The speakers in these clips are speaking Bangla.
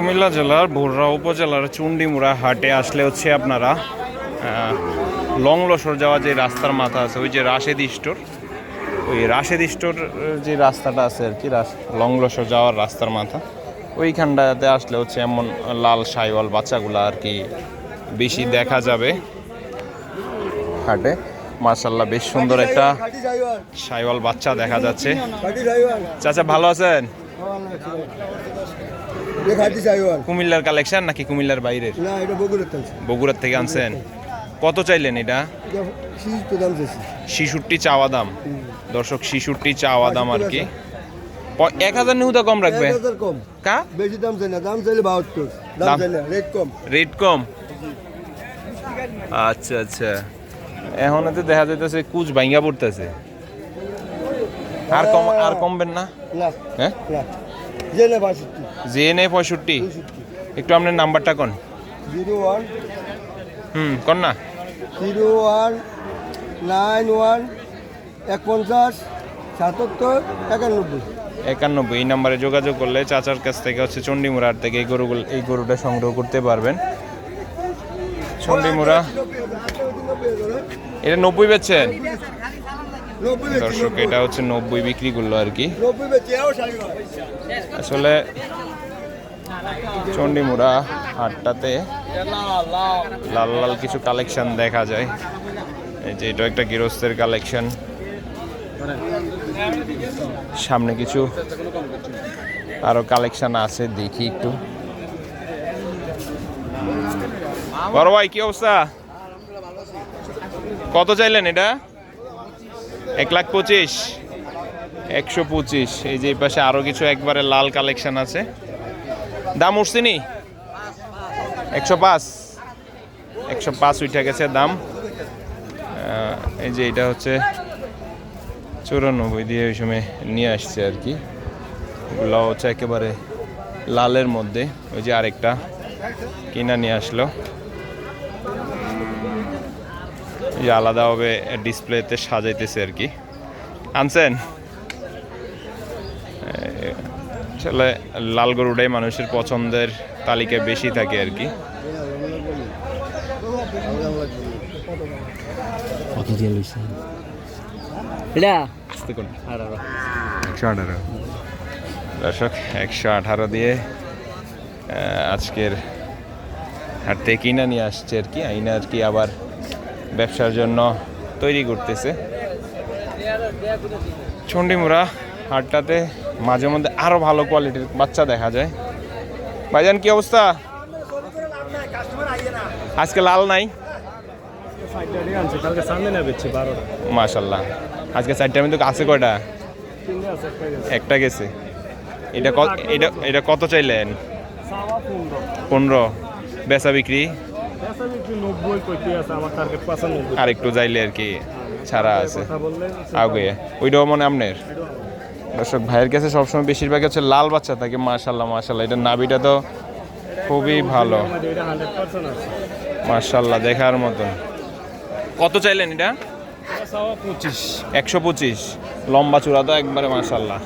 কুমিল্লা জেলার বড়রা উপজেলার চুন্ডিমুড়া হাটে আসলে হচ্ছে আপনারা লংলসর যাওয়া যে রাস্তার মাথা আছে, ওই যে রাশেদ স্টোর, ওই রাশেদ স্টোর যে রাস্তাটা আছে আর কি লংলসর যাওয়ার রাস্তার মাথা, ওইখানটাতে আসলে হচ্ছে এমন লাল সাইওয়াল বাচ্চাগুলো আর কি বেশি দেখা যাবে হাটে। মার্শাল্লাহ বেশ সুন্দর একটা সাইওয়াল বাচ্চা দেখা যাচ্ছে। চাচা, ভালো আছেন? কুমিল্লার কালেকশন নাকি কুমিল্লার বাইরের? না এটা বগুড়ার বগুড়ার থেকে আনছেন। কত চাইলেন এটা? শিশুরটি চাওয়া দাম। দর্শক শিশুরটি চাওয়া দাম আর কি। এক হাজার নিহুদা কম রাখবে? কম। কা? বেশি দাম চাই না দাম চাইলে বাহাত্তর। দাম? রেট কম। রেট কম? আচ্ছা আচ্ছা। এখন তো দেখা যাইতেছে কুচ ভাঙ্গা পড়তেছে। আর কম আর কমবেন না? হ্যাঁ? না। যে বাষট্টি। জে এন এ পঁয়ষট্টি। একটু আপনার নাম্বারটা কোন? Zero one. হুম কোন না? জিরো ওয়ান নাইন ওয়ান এক পঞ্চাশ সাতাত্তর একানব্বই। একানব্বই এই নাম্বারে যোগাযোগ করলে চাচার কাছ থেকে হচ্ছে চণ্ডীমুড়ার থেকে এই গরুগুলো এই গরুটা সংগ্রহ করতে পারবেন। চণ্ডীমুড়া। এটা নব্বই বেচছেন? দর্শক, এটা হচ্ছে নব্বই বিক্রি করল আর কি। আসলে চণ্ডীমুড়া হাটটাতে লাল লাল কিছু কালেকশন দেখা যায়। এই যে এটা একটা গৃহস্থের কালেকশন। সামনে কিছু আরও কালেকশন আছে, দেখি একটু। বড় ভাই, কি অবস্থা? কত চাইলেন এটা? এক লাখ পঁচিশ। একশো পঁচিশ। এই যে পাশে আরও কিছু একবারে লাল কালেকশন আছে। দাম উঠছে নি একশো পাঁচ। একশো পাঁচ উঠে গেছে দাম। এই যে এটা হচ্ছে চুরানব্বই দিয়ে ওই সময় নিয়ে আসছে আর কি। এগুলো হচ্ছে একেবারে লালের মধ্যে। ওই যে আরেকটা কিনা নিয়ে আসলো এই যে আলাদাভাবে ডিসপ্লেতে সাজাইতেছে আর কি। আনছেন? আসলে লাল গরুটাই মানুষের পছন্দের তালিকায় বেশি থাকে আর কি। দর্শক একশো আঠারো দিয়ে আজকের হাট থেকে কিনা নিয়ে আসছে আর কি। আইনা আর কি আবার ব্যবসার জন্য তৈরি করতেছে। চণ্ডীমুড়া হাটটাতে মাঝে মধ্যে আরও ভালো কোয়ালিটির বাচ্চা দেখা যায়। ভাইজান, কি অবস্থা? আজকে লাল নাই? মাশাল্লাহ আজকে চারটার মধ্যে আছে কয়টা? একটা গেছে। এটা এটা এটা কত চাইলেন? পনেরো। বেচা বিক্রি? আর একটু যাইলে আর কি ছাড়া আছে। আগে ওইটাও মনে আপনার? দর্শক ভাইয়ের কাছে সবসময় বেশিরভাগ হচ্ছে লাল বাচ্চা থাকে মাশাল্লাহ মাশাল্লাহ এটা নাবিটা তো খুবই ভালো। মাশাল্লাহ দেখার মতন। কত চাইলেন এটা? একশো পঁচিশ। লম্বা চূড়া তো একবারে মাশাল্লাহ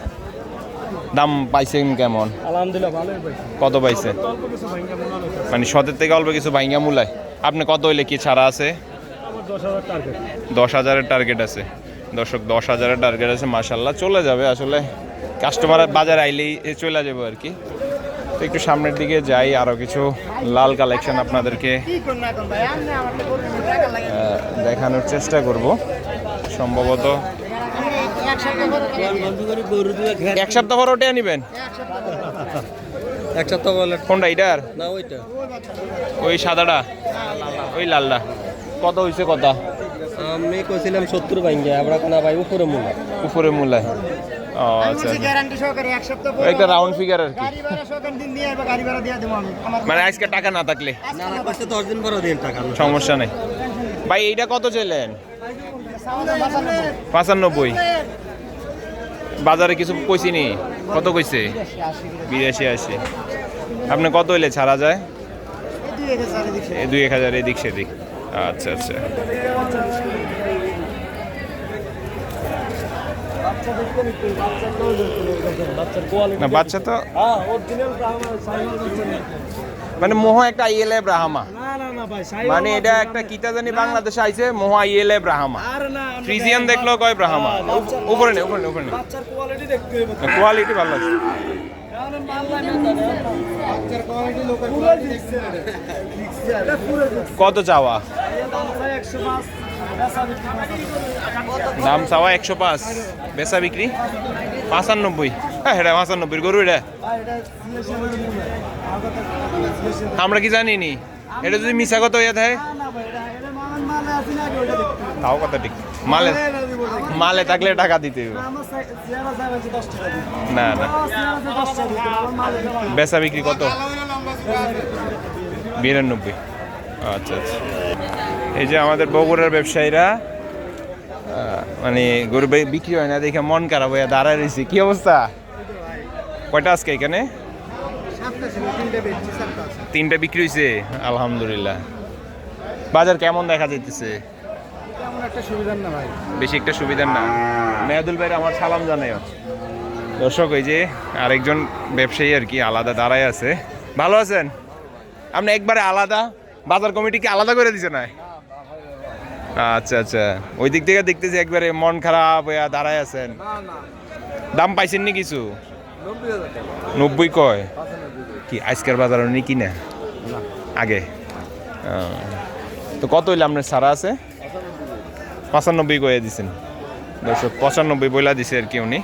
দাম পাইছেন কেমন? আলহামদুলিল্লাহ ভালোই পাইছি। কত পাইছে? অল্প কিছু ভাঙ্গা মনে শতের থেকে অল্প কিছু ভাইঙ্গা মূলায়। আপনি কত হইলে কি ছাড়া আছে? দশ হাজারের টার্গেট আছে। দর্শক দশ হাজারের টার্গেট আছে মাসাল্লাহ চলে যাবে আসলে। কাস্টমার বাজার আইলেই এ চলে যাবে আর কি। তো একটু সামনের দিকে যাই আরও কিছু লাল কালেকশন আপনাদেরকে দেখানোর চেষ্টা করব। সম্ভবত এক সপ্তাহ পর ওটা নিবেন এক সপ্তাহ বলে কোনটা এটার না ওইটা। ওই সাদাটা? ওই লালটা। কত হয়েছে কথা? আমি কইছিলাম সত্তর ভাঙ্গে আমরা কোনা ভাই উপরে মূল্য উপরে মূলায় ও আচ্ছা আচ্ছা। একটা রাউন্ড ফিগার আর কি। মানে আজকে টাকা না থাকলে? না না দশ দিন পরে দিন টাকা। সমস্যা নেই। ভাই এইটা কত চাইলেন? পাঁচানব্বই। বাজারে কিছু কইছি নি? কত কইছে? বিরাশি আশি। আপনি কত হইলে ছাড়া যায়? দুই এক হাজার এদিক সেদিক। আচ্ছা আচ্ছা। বাচ্চা তো। মানে মোহ একটা ইয়েলে ব্রাহ্মা। মানে এটা একটা কিতা জানি বাংলাদেশে আইছে মোহা ইয়েলে ব্রাহ্মা ফ্রিজিয়ান দেখল কয় ব্রাহ্মা উপরে নে উপরে নে উপরে নে কোয়ালিটি ভালো আছে কত চাওয়া দাম চাই 105 বেচা বিক্রি কত? দাম চাওয়া একশো পাঁচ। বেচা বিক্রি? পাঁচানব্বই। হ্যাঁ এটা পাঁচানব্বই গরু এটা। আমরা কি জানি নি এটা যদি মিশা কত দেখতে হবে তাও কথা ঠিক। মালে মালে থাকলে টাকা দিতে হবে আমার চেহারা চাইবে 10 টাকা দিতে না না। আমার চেহারা 10 টাকা দিতে আমার মালে দেওয়া বেচা বিক্রি কত? বিরানব্বই। আচ্ছা আচ্ছা। এই যে আমাদের বগুড়ার ব্যবসায়ীরা মানে গরু বিক্রি হয় না, দেখে মন খারাপ হয়ে দাঁড়ায় রয়েছে কি অবস্থা? কয়টা আজকে এখানে? তিনটে বিক্রি হয়েছে আলহামদুলিল্লাহ। বাজার কেমন দেখা যাইতেছে? ভাই। বেশি একটা সুবিধার না? মেয়াদুল ভাইয়ের আমার সালাম জানাইও দর্শক ওই যে আরেকজন ব্যবসায়ী আর কি আলাদা দাঁড়ায় আছে। ভালো আছেন? আপনি একবারে আলাদা? বাজার কমিটি কি আলাদা করে দিছে না আচ্ছা আচ্ছা। ওই দিক থেকে দেখতেছি একবারে মন খারাপ হইয়া দাঁড়ায় আছেন। দাম পাইছেন নি কিছু? নব্বই কয়? কি আজকের বাজার নি কিনে? আগে? তো কত হইলে আপনার সারা আছে? পঁচানব্বই। কয়ে দিছেন। দর্শক পঁচানব্বই বইলা দিছে আর কি উনি।